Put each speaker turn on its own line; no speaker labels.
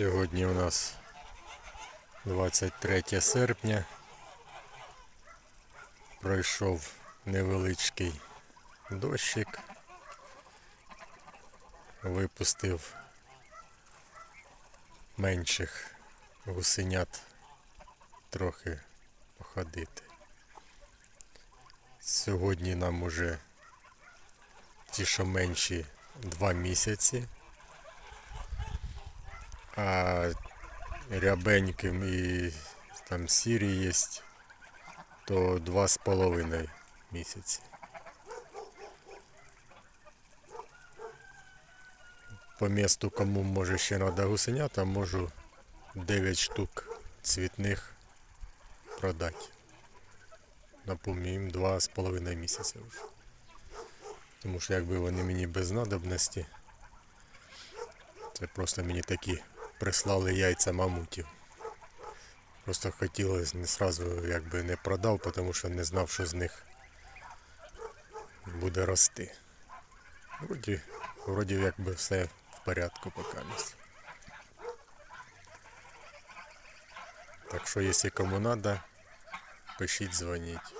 Сьогодні у нас 23 серпня. Пройшов невеличкий дощик. Випустив менших гусенят трохи походити. Сьогодні нам уже ті, що менші, два місяці. А рябеньким і там сірі є, то два з половиною місяці. По місту, кому може ще треба гусенята, можу 9 штук цвітних продати. Напомню, два з половиною місяця вже. Тому що якби вони мені без надобності, це просто мені такі прислали яйця мамутів. Просто хотілося не сразу якби не продав, тому що не знав, що з них буде рости. Вроді, вроді якби все в порядку поки. Так що, якщо кому треба, пишіть, дзвоніть.